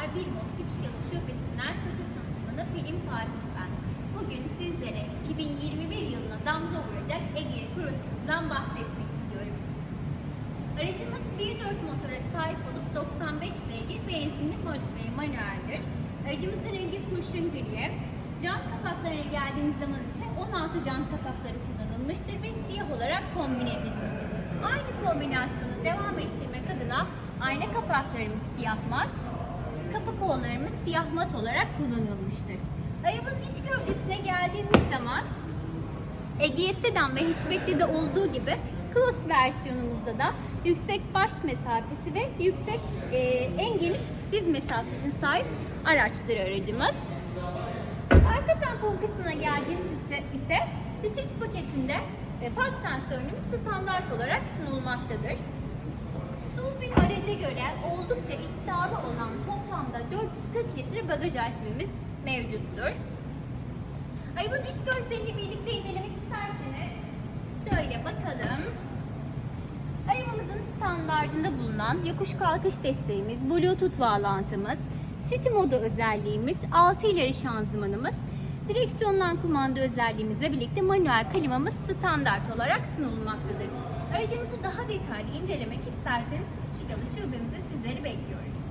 merhabalar. Bir Mod Küçük Yalı Şubesi'nden satış danışmanı Pelin Fatih ben. Bugün sizlere 2021 yılına damga vuracak Ege Cross'umuzdan bahsetmek istiyorum. Aracımız 1.4 motora sahip olup 95 beygir benzinli ve manueldir. Aracımızın rengi kurşun gri. Jant kapaklarına geldiğimiz zaman ise 16 jant kapakları kullanılmıştır ve siyah olarak kombine edilmiştir. Aynı kombinasyonu devam ettirmek adına ayna kapaklarımız siyah mat, kapı kollarımız siyah mat olarak kullanılmıştır. Arabanın iç gövdesine geldiğimiz zaman Ege Sedan ve Hatchback'te de olduğu gibi Cross versiyonumuzda da yüksek baş mesafesi ve yüksek e, en geniş diz mesafesine sahip araçtır aracımız. Arka tampon kısmına geldiğimiz ise, Stitch paketinde e, park sensörümüz standart olarak sunulmaktadır. SUV araca göre oldukça iddialı olan 440 litre bagaj hacmimiz mevcuttur. Arabanın iç görselini birlikte incelemek isterseniz şöyle bakalım. Arabamızın standartında bulunan yokuş kalkış desteğimiz, bluetooth bağlantımız, city modu özelliğimiz, 6 ileri şanzımanımız, direksiyondan kumanda özelliğimizle birlikte manuel klimamız standart olarak sunulmaktadır. Aracımızı daha detaylı incelemek isterseniz Küçük Yalı şubemize sizleri bekliyoruz.